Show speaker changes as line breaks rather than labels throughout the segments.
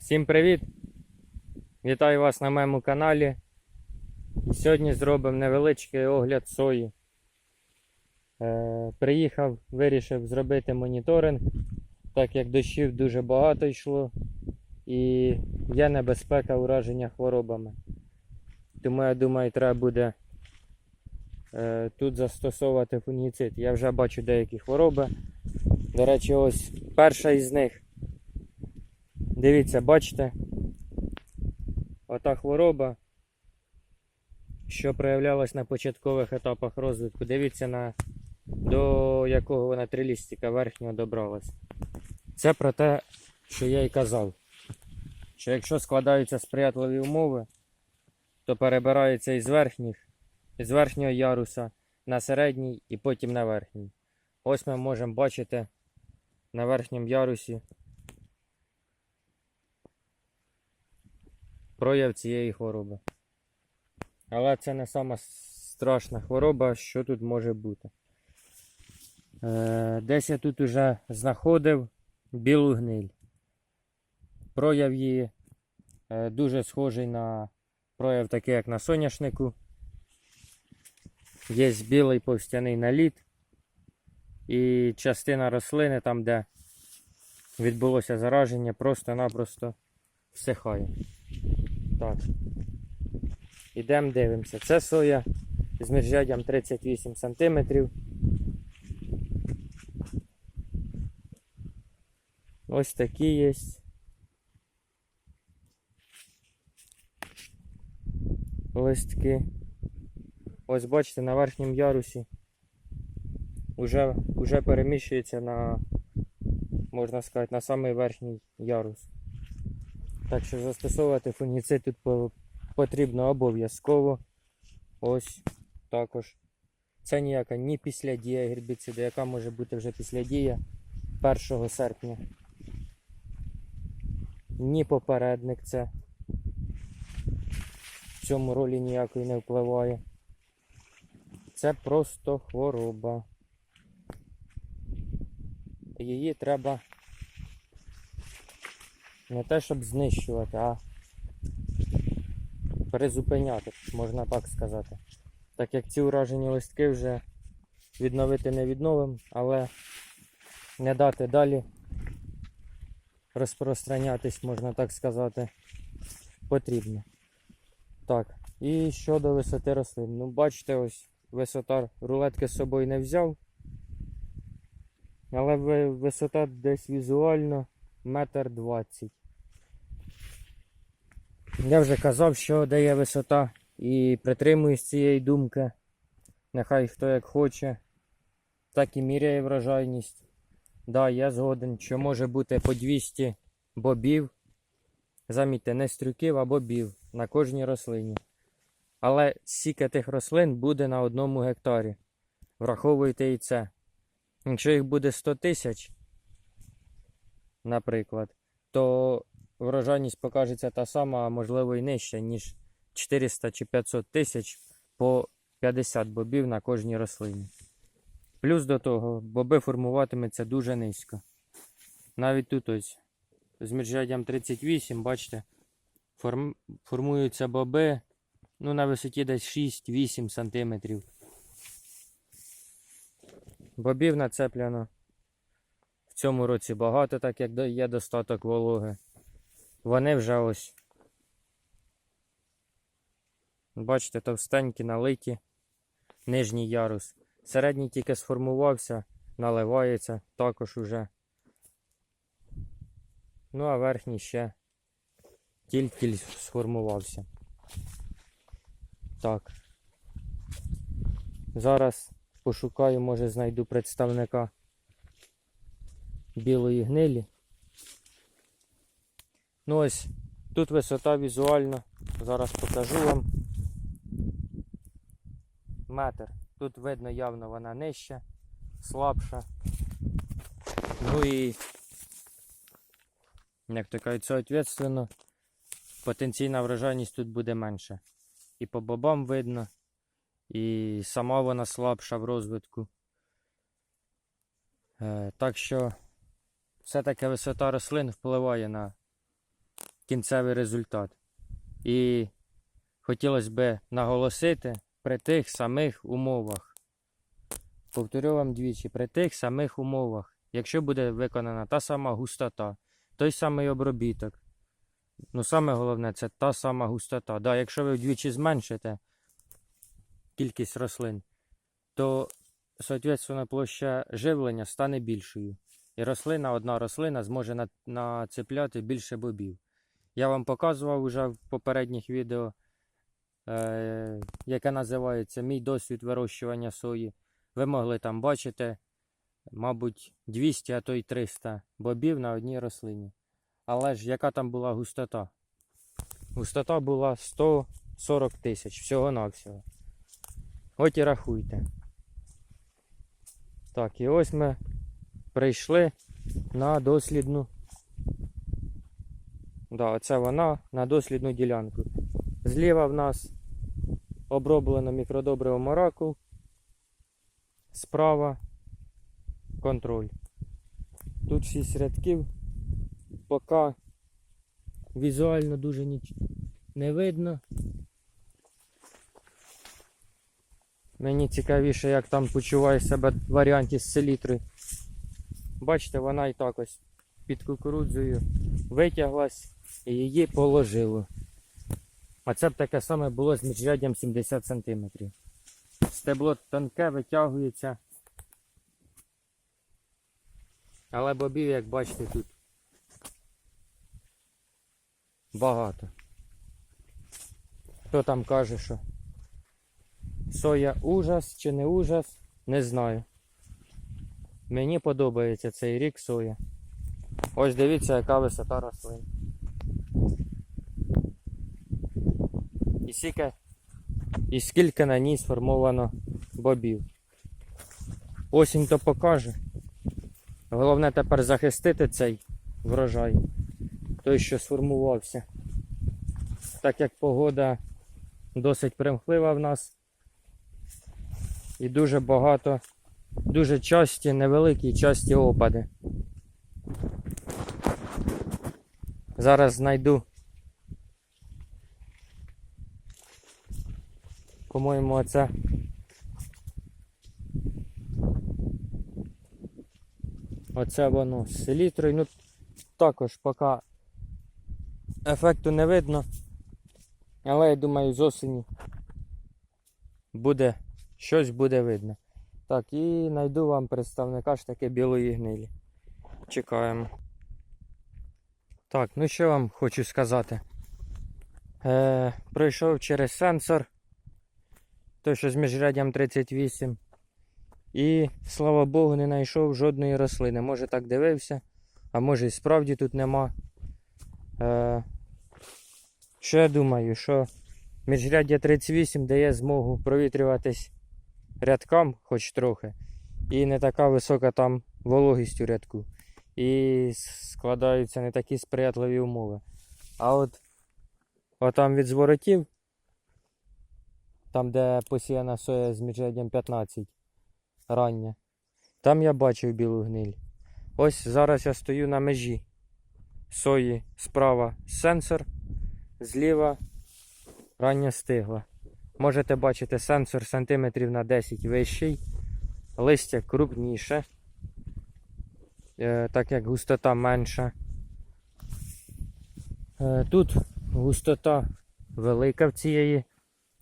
Всім привіт! Вітаю вас на моєму каналі. Сьогодні зробимо невеличкий огляд сої. Е, приїхав, вирішив зробити моніторинг, так як дощів дуже багато йшло і є небезпека ураження хворобами. Тому я думаю, треба буде е, тут застосовувати фунгіцид. Я вже бачу деякі хвороби. До речі, ось перша із них. Дивіться, бачите? Ота хвороба, що проявлялась на початкових етапах розвитку. Дивіться, на, до якого вона трилістика верхнього добралась. Це про те, що я й казав. Що якщо складаються сприятливі умови, то перебирається із верхніх, із верхнього яруса на середній і потім на верхній. Ось ми можемо бачити на верхньому ярусі прояв цієї хвороби. Але це не сама страшна хвороба, що тут може бути. Е, десь я тут уже знаходив білу гниль. Прояв її е, дуже схожий на прояв такий, як на соняшнику. Є білий повстяний наліт. І частина рослини, там, де відбулося зараження, просто-напросто всихає. Так. Ідемо дивимося. Це соя з міжряддям 38 см. Ось такі є. Листки. Ось бачите, на верхньому ярусі вже, вже переміщується на, можна сказати, на самий верхній ярус. Так що застосовувати фунгіцид тут потрібно обов'язково. Ось також. Це ніяка ні післядія гербіциду, яка може бути вже післядія 1 серпня. Ні попередник це. В цьому ролі ніякої не впливає. Це просто хвороба. Її треба не те, щоб знищувати, а призупиняти, можна так сказати. Так як ці уражені листки вже відновити не відновим, але не дати далі розпространятись, можна так сказати, потрібно. Так, і щодо висоти рослин. Ну, бачите, ось висота рулетки з собою не взяв. Але висота десь візуально метр двадцять. Я вже казав, що де є висота і притримуюсь цієї думки. Нехай хто як хоче, так і міряє врожайність. Да, я згоден, що може бути по 200 бобів. Замітьте, не стрюків, а бобів на кожній рослині. Але сіка тих рослин буде на одному гектарі. Враховуйте і це. Якщо їх буде 100 тисяч, наприклад, то врожайність покажеться та сама, а можливо і нижча, ніж 400 чи 500 тисяч по 50 бобів на кожній рослині. Плюс до того, боби формуватиметься дуже низько. Навіть тут ось з міжряддям 38, бачите, форм... формуються боби ну, на висоті десь 6-8 см. Бобів нацеплено в цьому році багато, так як є достаток вологи. Вони вже ось. Бачите, товстенькі, налиті, нижній ярус. Середній тільки сформувався, наливається також уже. Ну, а верхній ще тільки сформувався. Так. Зараз пошукаю, може знайду представника білої гнилі. Ну ось, тут висота візуально. Зараз покажу вам. Метр. Тут видно явно вона нижча, слабша. Ну і, як то кажуть, соответственно, потенційна врожайність тут буде менша. І по бобам видно, і сама вона слабша в розвитку. Е, так що все-таки висота рослин впливає на кінцевий результат. І хотілося б наголосити при тих самих умовах. Повторю вам двічі, при тих самих умовах, якщо буде виконана та сама густота, той самий обробіток. Ну, саме головне, це та сама густота. Да, якщо ви вдвічі зменшите кількість рослин, то, соответственно, площа живлення стане більшою. І рослина, одна рослина зможе на- нацепляти більше бобів. Я вам показував уже в попередніх відео, е, яке називається Мій досвід вирощування сої. Ви могли там бачити, мабуть, 200, а то й 300 бобів на одній рослині. Але ж яка там була густота? Густота була 140 тисяч всього-навсього. От і рахуйте. Так, і ось ми прийшли на дослідну. Да, оце вона на дослідну ділянку. Зліва в нас оброблено мікродобривом оракул. Справа контроль. Тут 6 рядків. Поки візуально дуже ніч... не видно. Мені цікавіше, як там почуває себе варіанті з селітрою. Бачите, вона і так ось під кукурудзою витяглась і її положило. А це б таке саме було з міжряддям 70 см. Стебло тонке витягується. Але бобів, як бачите, тут багато. Хто там каже, що соя ужас чи не ужас, не знаю. Мені подобається цей рік соя. Ось дивіться, яка висота рослин. Скільки, і скільки на ній сформовано бобів. Осінь то покаже. Головне тепер захистити цей врожай, той, що сформувався. Так як погода досить примхлива в нас. І дуже багато, дуже часті, невеликі часті опади. Зараз знайду. По-моєму, оце. Оце воно з селітрою. Ну, також поки ефекту не видно. Але я думаю, з осені буде щось буде видно. Так, і знайду вам представника ж таки білої гнилі. Чекаємо. Так, ну що вам хочу сказати. Е, пройшов через сенсор. Той, що з міжряддям 38. І, слава Богу, не знайшов жодної рослини. Може так дивився, а може і справді тут нема. Е, що я думаю, що міжряддя 38 дає змогу провітрюватись рядкам хоч трохи. І не така висока там вологість у рядку. І складаються не такі сприятливі умови. А от отам від зворотів, там де посіяна соя з міжряддям 15 рання, там я бачив білу гниль. Ось зараз я стою на межі сої справа сенсор, зліва рання стигла. Можете бачити сенсор сантиметрів на 10 вищий, листя крупніше, е, так як густота менша. Е, Тут густота велика в цієї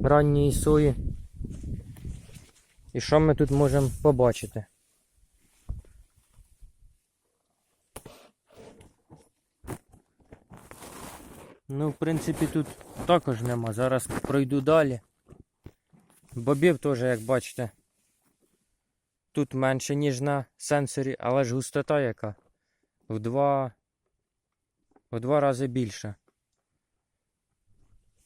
ранньої сої. І що ми тут можемо побачити? Ну, в принципі, тут також нема. Зараз пройду далі. Бобів теж, як бачите, тут менше, ніж на сенсорі, але ж густота яка в два, в два рази більша.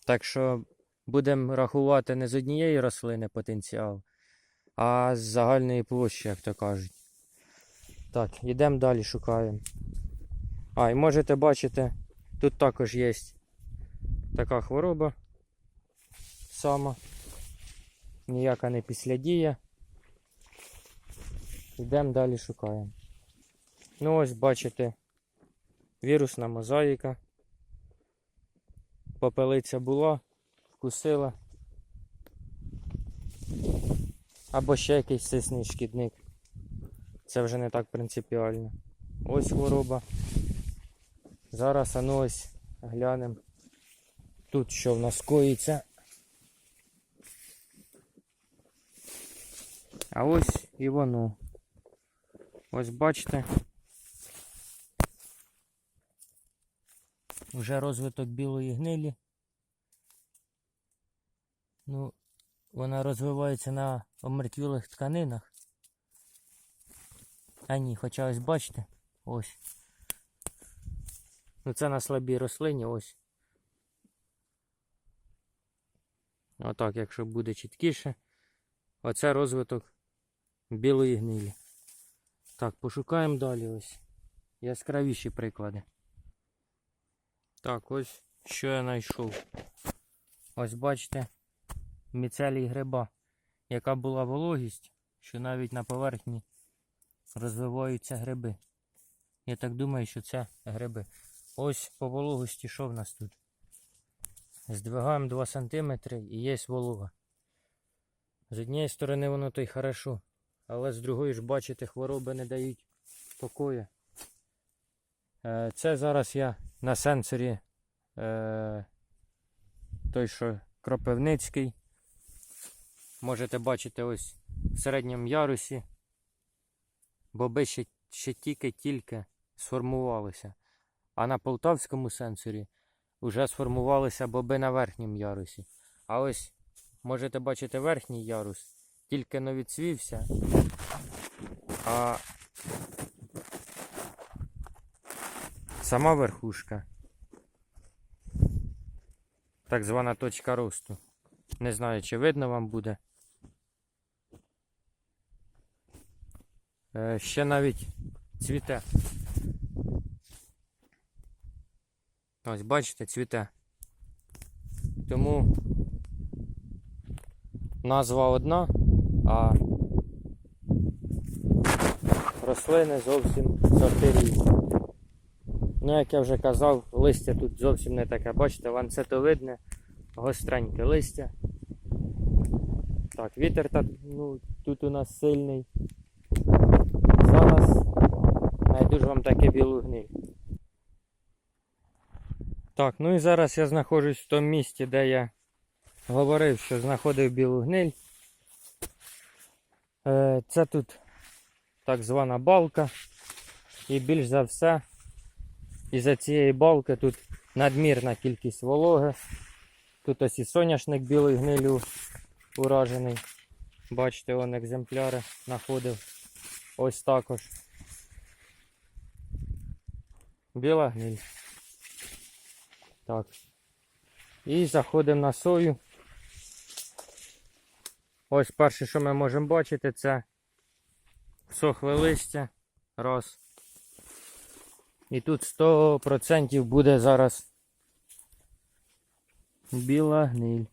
Так що будемо рахувати не з однієї рослини потенціал, а з загальної площі, як то кажуть. Так, йдемо далі, шукаємо. А, і можете бачити, тут також є така хвороба сама. Ніяка не післядія. Йдемо далі шукаємо. Ну ось бачите, вірусна мозаїка. попелиця була, вкусила. Або ще якийсь сисний шкідник. Це вже не так принципіально. Ось хвороба. Зараз а ну ось глянемо. Тут що в нас коїться. А ось і воно. Ось бачите. Вже розвиток білої гнилі. Ну, вона розвивається на омертвілих тканинах. А ні, хоча ось бачите, ось. Ну це на слабій рослині, ось. Отак, якщо буде чіткіше. Оце розвиток білої гнилі. Так, пошукаємо далі ось. Яскравіші приклади. Так, ось що я знайшов. Ось бачите, міцелій гриба, яка була вологість, що навіть на поверхні розвиваються гриби. Я так думаю, що це гриби. Ось по вологості що в нас тут? Здвигаємо 2 см і є волога. З однієї сторони воно то й хорошо, але з другої ж, бачите, хвороби не дають покою. Е, Це зараз я на сенсорі е, той, що Кропивницький. Можете бачити ось в середньому ярусі. Боби ще, ще тільки-тільки сформувалися. А на полтавському сенсорі вже сформувалися боби на верхньому ярусі. А ось можете бачити верхній ярус, тільки но відсвівся, а сама верхушка, так звана точка росту. Не знаю, чи видно вам буде. Ще навіть цвіте. Ось бачите, цвіте. Тому назва одна, а рослини зовсім сорти. Ну, як я вже казав, листя тут зовсім не таке. Бачите, ланцетовидне, гостреньке листя. Так, вітер так, ну, тут у нас сильний. Зараз знайду ж вам таке білу гниль. Так, ну і зараз я знаходжусь в тому місці, де я говорив, що знаходив білу гниль. Е, Це тут так звана балка. І більш за все, із-за цієї балки тут надмірна кількість вологи. Тут ось і соняшник білою гнилю уражений. Бачите, он екземпляри знаходив. Ось також. Біла гниль. Так. І заходимо на сою. Ось перше, що ми можемо бачити, це сохле листя. Раз. І тут 100% буде зараз біла гниль.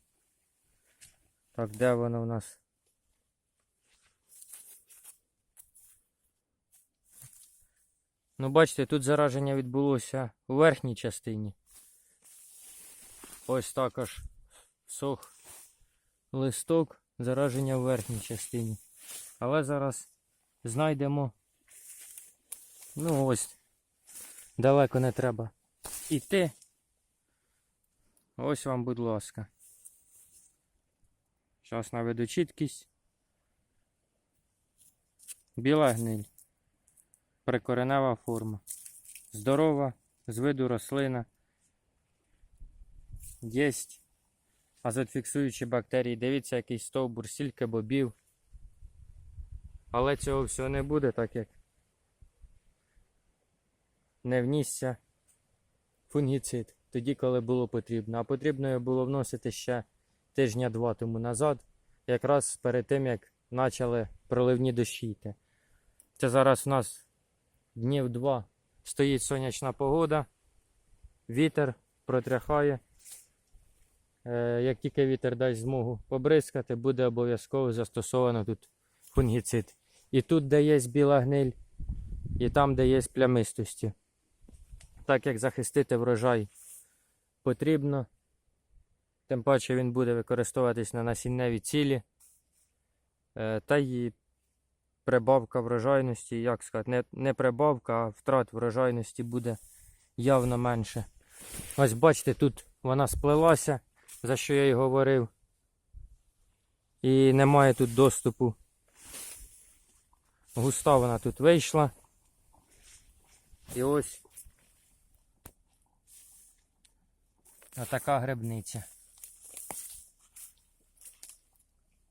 Так, де воно у нас? Ну, бачите, тут зараження відбулося у верхній частині. Ось також сох листок, зараження в верхній частині. Але зараз знайдемо. Ну ось, далеко не треба іти. Ось вам, будь ласка. Зараз наведу чіткість. Біла гниль. Прикоренева форма. Здорова, з виду рослина. Єсть азотфіксуючі бактерії. Дивіться, який стовбур, стільки бобів. Але цього всього не буде, так як не внісся фунгіцид тоді, коли було потрібно. А потрібно було вносити ще тижня-два тому назад, якраз перед тим, як почали проливні дощі йти. Це зараз у нас днів два стоїть сонячна погода, вітер протряхає. Е, Як тільки вітер дасть змогу побризкати, буде обов'язково застосовано тут фунгіцид. І тут, де є біла гниль, і там, де є плямистості. Так як захистити врожай потрібно, Тим паче він буде використовуватись на насінневі цілі. Е, Та й прибавка врожайності, як сказати, не, не прибавка, а втрат врожайності буде явно менше. Ось бачите, тут вона сплелася, за що я й говорив. І немає тут доступу. Густа вона тут вийшла. І ось така грибниця.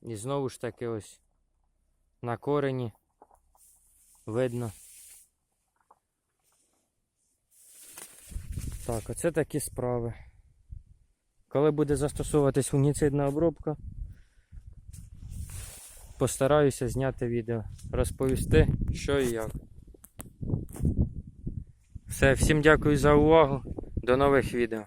І знову ж таки ось на корені видно. Так, оце такі справи. Коли буде застосовуватись фунгіцидна обробка, постараюся зняти відео, розповісти, що і як. Все, всім дякую за увагу. До нових відео.